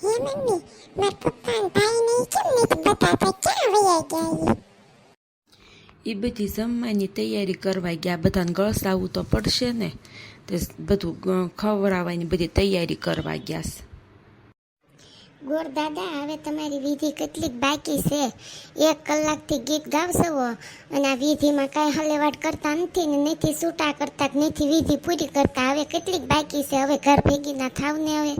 હે મમ્મી મારા પપ્પા અને ભાઈને કેમ નથી બતાવતા ક્યાં વયા ગયા? એ બધી જમવાની તૈયારી કરવા ગયા બધાને ગળસાવું તો પડશે ને તે બધું ખવડાવવાની બધી તૈયારી કરવા ગયા છે ગોર દાદા હવે તમારી વિધિ કેટલીક બાકી છે એક કલાકથી ગીત ગાવશો અને આ વિધિમાં કાંઈ હલેવાટ કરતા નથી ને નથી છૂટા કરતા નથી વિધિ પૂરી કરતા હવે કેટલીક બાકી છે હવે ઘર ભેગી ના થાવ ને હવે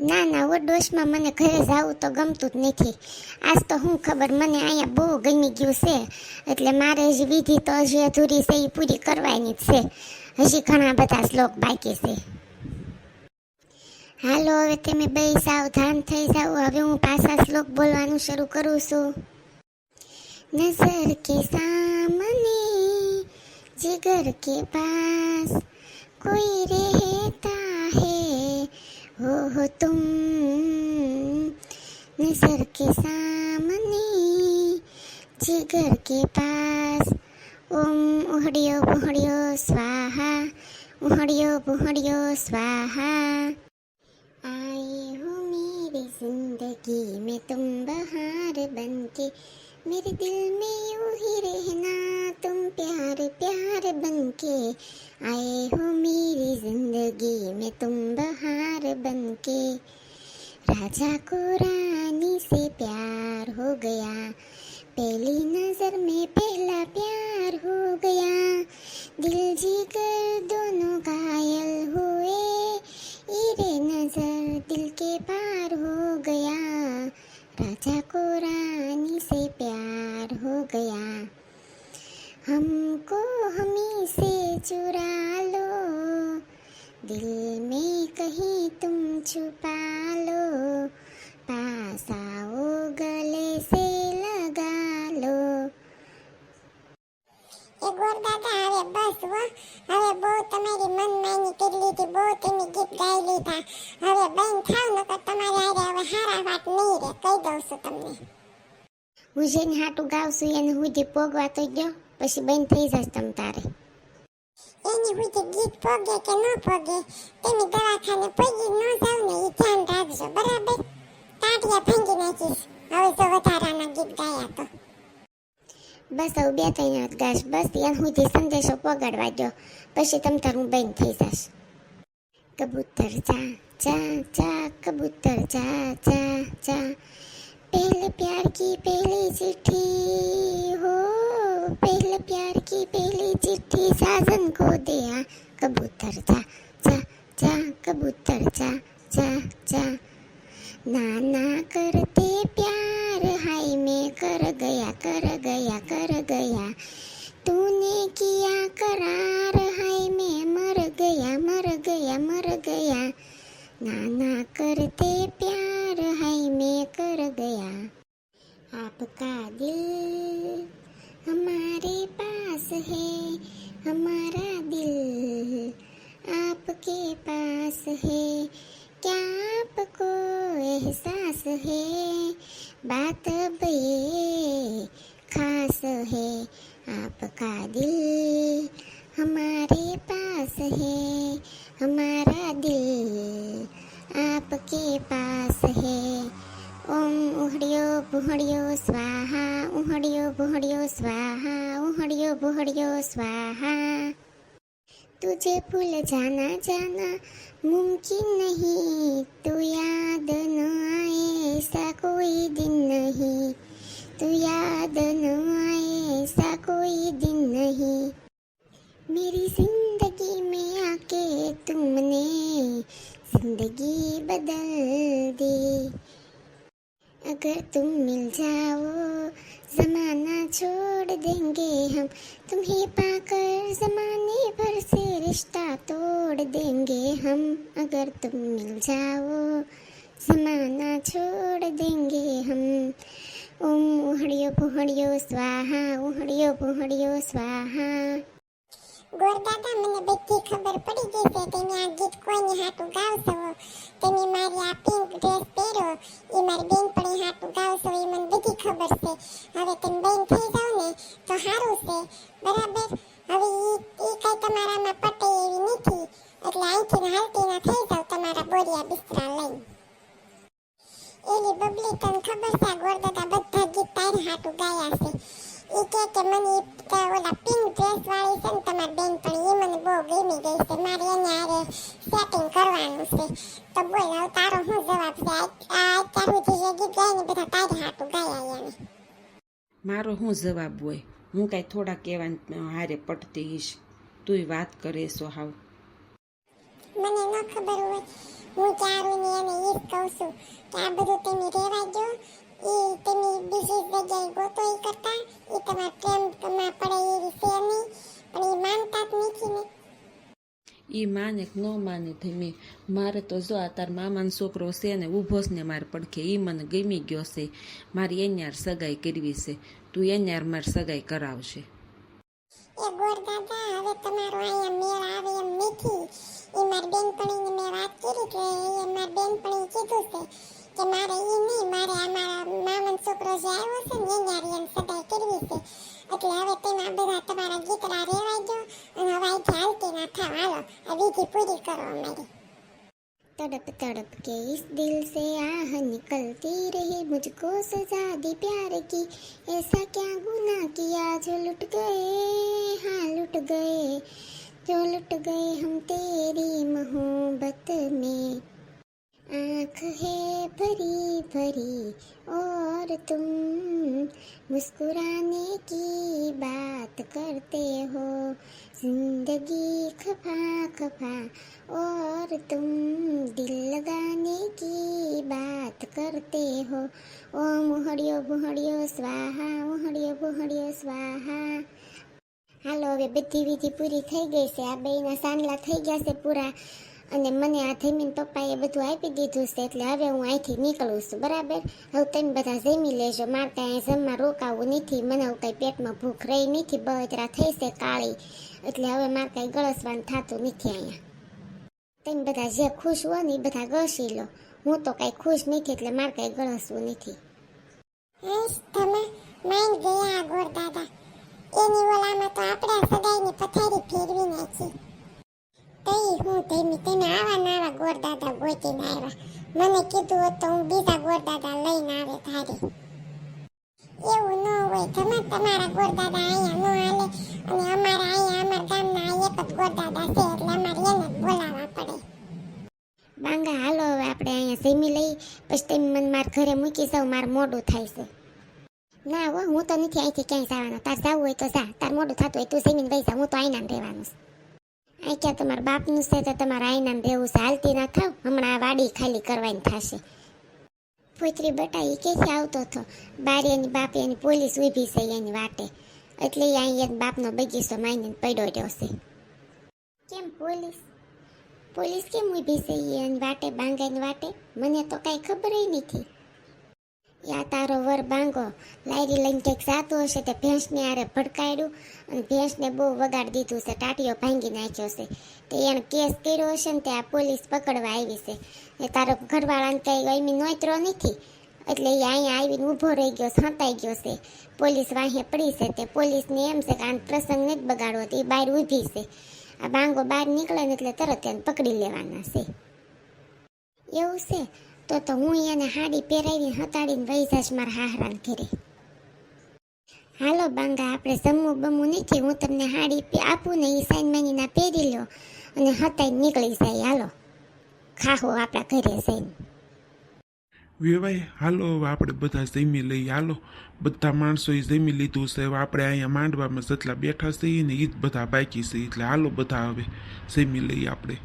ના ના ઓવરડોઝમાં મને ઘરે જવું તો ગમતું જ નથી. આજ તો હું ખબર, મને અહીંયા બહુ ગમી ગયું છે. એટલે મારે હજી વિધિ તો હજી અધૂરી છે, એ પૂરી કરવાની જ છે. હજી ઘણા બધા શ્લોક બાકી છે. હાલો, હવે તમે બે સાવધાન થઈ જાઓ. હવે હું પાછા શ્લોક બોલવાનું શરૂ કરું છું. નજર કે સામને, જીગર કે પાસ કોઈ રહેતા હે हो हो तुम नजर के सामने जिगर के पास ओम उहड़ियो बुहड़ियो स्वाहा उहड़ियो बुहड़ियो स्वाहा आए हो मेरी जिंदगी में तुम बहार बन के मेरे दिल में यूँ ही रहना, तुम प्यार प्यार बन के आए हो मेरी ज़िंदगी में, तुम बहार बन के राजा को रानी से प्यार हो गया, पहली नज़र में पहला प्यार हो गया। कहीं तुम छुपा लो पास आओ गले से लगा लो એ ગોર દાદા હવે બસ હો હવે બહુ તમારી મનમાની કરી લીધી બહુ તમે ગીત ગાઈ લીધા હવે બેન થાવ નકર તમારે હારે હવે હારા વાત નહીં રે કહી દઉં છું તમને હું જેને હાટું ગાવશું એને હુધી પોગવા તો ગયો પછી બેન થઈ જશે તમ તારે એની હુતે ગીત પગે કે ન પગે, તેની દવાખાને પગી ન જાવ ને એ ધ્યાન રાખજો, બરાબર? તાટિયા ભાંગી નાખીશ. હવે તો વધારાના ગીત ગાયા તો. બસ હવે બે ત્રણ હાથ ગાશ, બસ ત્યાં સુધી સંદેશો પગાડવા દો પછી તમ તારું બેન થઈ જશ. કબૂતર ચા ચા ચા કબૂતર ચા ચા ચા પહેલે પ્યાર કી પહેલી ચિઠ્ઠી, હો. पहले प्यार की पहली चिट्ठी साजन को दिया। कबूतर जा जा जा कबूतर जा जा जा ना ना करते प्यार, हाय मैं कर गया कर गया कर गया। तूने किया करार, हाय मैं मर गया मर गया मर गया। ना ना करते प्यार, हाय मैं कर गया। आपका दिल है हमारा दिल आपके पास है क्या आपको एहसास है बात अब ये खास है आपका दिल हमारे पास है हमारा दिल आपके पास है ઓમ ઉહડ્યો ભૂહડ્યો સ્વાહા ઉહડ્યો ભૂહડ્યો સ્વાહા ઉહડ્યો ભૂહડ્યો સ્વાહા. તુજે ભૂલ જાના જાના મુમકિન નહીં, તું યાદ ન આએ એસા કોઈ દિન નહીં. તું યાદ ન આએ એસા કોઈ દિન નહીં. મેરી જિંદગી મેં આકે તુમને, જિંદગી બદલ દી. अगर तुम मिल जाओ जमाना छोड़ देंगे हम तुम्हें पाकर जमाने भर से रिश्ता तोड़ देंगे हम अगर तुम मिल जाओ जमाना छोड़ देंगे हम ओम उहड़ियो पुहड़ियो स्वाहा उहड़ियो पुहड़ियो स्वाहा ગોરદાદા, મને બધી ખબર પડી ગઈ છે. તમે આ ગીત કોઈની હાટું ગાવશો? તમે મારી આ પિંક ડ્રેસ પહેરો, એ મારી બેનપણી હાટું ગાવશો, એ મને બધી ખબર છે. હવે તમે બેન થઈ જાઓ ને, તો સારું છે. બરાબર? હવે એ એ કઈ તમારામાં પટે એવી નથી. એટલે અહીંથી ને હાલતી ના થઈ જાઓ, તમારા બોરિયા બિસ્તરા લઈને. ખબર છે ગોરદાદા બધા ગીત તારી હાટું ગાયા છે. એ કે મને ઈ તો ઓલા પિંક ડ્રેસ વાળી છે ને તમારી બેન પણ ઈ મને બહુ ગમી ગઈ છે મારે એને હારે સેટિંગ કરવાનું છે તો બોલ હવે તારો મારો શું જવાબ હોય? હું કાંઈ થોડા કહેવા હારે પટતી હીશ તુંય વાત કરે છો હાવ. મને ન ખબર હોય. હું ચારુની એને ઈ જ કહું છું કે આ બધું તમે રહેવા દો એ તમે બીજી જગ્યાએ ગોતો એ કરતા. એ તમારા પ્રેમમાં પડે એવી છે નહીં પણ ઈ માનતા જ નથી ને એ માને કે ન માને ધીમે મારે તો જો આ તાર મામાનો છોકરો છે ને, ઊભો ને મારે પડખે એ મને ગમી ગયો છે. મારી એન્યાર સગાઈ કરવી છે. તું એન્યાર માર સગાઈ કરાવશે એ ગોર દાદા, હવે તમારો અહીંયા મેળ આવે એમ નથી. એ મારી બેનપણીને મેં વાત કરી કે એ મારી બેનપણી કીધું છે કે મારે ઈ નહીં મારે આ મારા મામાનો છોકરો જે આવ્યો છે ને એની હારે એમ સગાઈ કરવી છે એટલે હવે તેમાં બધા તમારા ગીતડા રેવાઈ દો અને હવે અહીંથી હાલતી ના થાવ હાલો આ વિધિ પૂરી કરો અમારી तड़प तड़प के इस दिल से आह निकलती रही मुझको सजा दी प्यार की ऐसा क्या गुनाह किया जो लुट गए हाँ लुट गए जो लुट गए हम तेरी मोहब्बत में आँख है भरी भरी और तुम मुस्कुराने की बात करते हो जिंदगी खफा खफा और तुम दिल लगाने की बात करते हो ओ मोहड़ियो मोहड़ियो સ્વાહા મોહડિયો મોહડિયો સ્વાહા હાલો હવે બધી વિધિ પૂરી થઈ ગઈ છે આ બેયના સાંડલા થઈ ગયા છે પૂરા અને મને આ જમીન પપ્પાએ બધું આપી દીધું છે, એટલે હવે હું અહીંથી નીકળું છું, બરાબર? હવે તમે બધા જમી લેજો, મારે કાંઈ જમવા રોકાવું નથી, મને હવે કાંઈ પેટમાં ભૂખ રહી નથી, બળતરા થઈ છે કાળી, એટલે હવે મારે કાંઈ ગળસવાનું થતું નથી અહીંયા. તમે બધા જે ખુશ હો ને એ બધા ગળસી લો, હું તો કાંઈ ખુશ નથી, એટલે મારે કાંઈ ગળસવું નથી. એની ઓલામાં તો આપણે સગાઈની પથારી ફેરવી નાખી. તઈ હું તેમી તેને આવા નાવા ગોર દાદા ગોતીને આવ્યા. મને કીધું હોત હું બીજા ગોર દાદા લઈને આવે તારી એવું ન હોય, તમે તમારા ગોર દાદા અહીંયા ન હાલે. અને અમારા અહીંયા, અમારા ગામના એક જ ગોર દાદા છે, એટલે અમારે એને બોલાવવા પડે. બાંગા, હાલો હવે આપણે અહીંયા સેમી લઈ, પછી તમે મને મારા ઘરે મૂકી જાવ મારું મોડું થાય છે. ના હો, હું તો નથી અહીંથી ક્યાંય જવાનો. તાર જવું હોય તો જા. તાર મોડું થતું હોય તું જમીને વહી જા, હું તો અહીંના રહેવાનું છે. ક્યાં તમારા બાપનું છે તો તમારા આઈનામ રહેવું છે. હાલતી ના થાવ. હમણાં આ વાડી ખાલી કરવાની થશે. પુત્રી બટા એ ક્યાંથી આવતો હતો બારી એની બાપ એની પોલીસ ઊભી છે એની વાટે. એટલે અહીંયા બાપનો બગીચો માઈને પડ્યો રહ્યો છે. કેમ પોલીસ? પોલીસ કેમ ઊભી છે એની વાટે, બાંગાઈની વાટે? મને તો કાંઈ ખબર નથી. યા તારો વર બાંગો લાયરી લઈને કંઈક જાતું હશે તે ભેંસને આરે ભડકાયડું અને ભેંસને બહુ વગાડી દીધું છે, ટાટીઓ ભાંગી નાખ્યો છે. તે એને કેસ કર્યો હશે ને તે આ પોલીસ પકડવા આવી છે. એ તારો ઘરવાળાને કંઈ ગમી નોતરો નથી. એટલે એ અહીંયા આવીને ઊભો રહી ગયો સાંતાઈ ગયો છે. પોલીસ વાહે પડી છે, તે પોલીસને એમ છે કે આ પ્રસંગ નથી બગાડવો એ બહાર ઊભી છે. આ બાંગો બહાર નીકળે ને એટલે તરત એને પકડી લેવાના છે. એવું છે? તો તો હું એને હાડી પહેરાવીને હતાડીને વહી જઈશ મારા હાહરાન ઘરે. હાલો બાંગા આપણે જમવું બમવું નથી. હું તમને હાડી આપું ને એ સાઈન મહિના પહેરી લો અને હતાઈ નીકળી જાય. હાલો. ખાહો આપણા ઘરે જઈને. વેવાય હાલો હવે આપણે બધા જમી લઈએ. હાલો. બધા માણસોએ જમી લીધું છે. હવે આપણે અહીંયા માંડવામાં જેટલા બેઠા છીએ ને એ જ બધા બાકી છે. એટલે હાલો બધા હવે જમી લઈએ આપણે.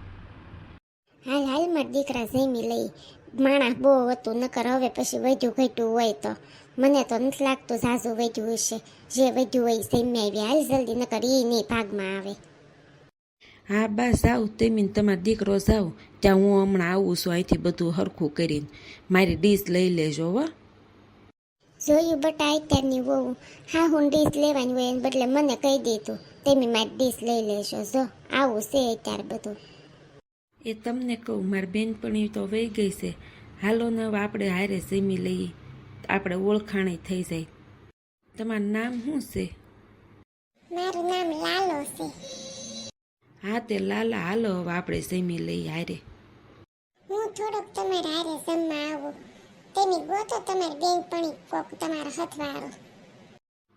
હાલ હાલ મારા દીકરા જમી લઈ. માણસ બહુ હતું નકર હવે પછી વધ્યું ઘટ્યું હોય તો. મને તો નથી લાગતું ઝાઝું વધ્યું હશે. જે વધ્યું હોય જમી આવી. હાલ જલ્દી નકર એ નહીં ભાગમાં આવે. હા બા જાઉં તેમીને તમારો દીકરો જાઉં ત્યાં હું હમણાં આવું છું અહીંથી બધું હરખું કરીને. મારી ડીશ લઈ લેજો હો. જોયું બટા અત્યારની વહુ. હા હું ડીશ લેવાની હોય એને બદલે મને કહી દીધું તમે મારી ડીશ લઈ લેશો જો આવું છે અત્યારે બધું. એ તમને કહું મારી બેનપણી તો વહી ગઈ છે. હાલો ને હવે આપણે હારે જમી લઈએ. આપણે ઓળખાણી થઈ જાય. તમારું નામ શું છે? મારું નામ લાલો છે. હા તે લાલા. હાલો હવે આપણે જમી લઈએ હારે. હું થોડોક તમારા હારે જમવા આવું. તમે ગોતો તમારી બેનપણી કોક તમારો હથવારો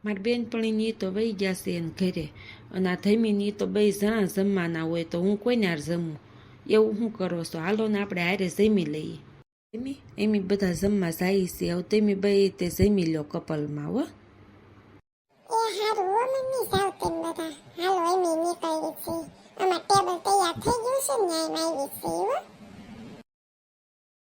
મારી બેનપણીની તો વહી ગયા છે એને ઘરે. અને આ ધમીની તો બે જણા જમવાના હોય તો હું કોઈને હાર જમું? એવું શું કરો છો? હાલો ને આપણે હારે જમી લઈએ. એમી એમી બધા જમવા જાય છે. હવે તમે બે તે જમી લો કપલમાં, હો. એ હારું, હો મમ્મી, જાવ તેમ બધા. હાલો, એમી નીકળી છે. અમાર ટેબલ તૈયાર થઈ ગયું છે ને આવી છે, હો.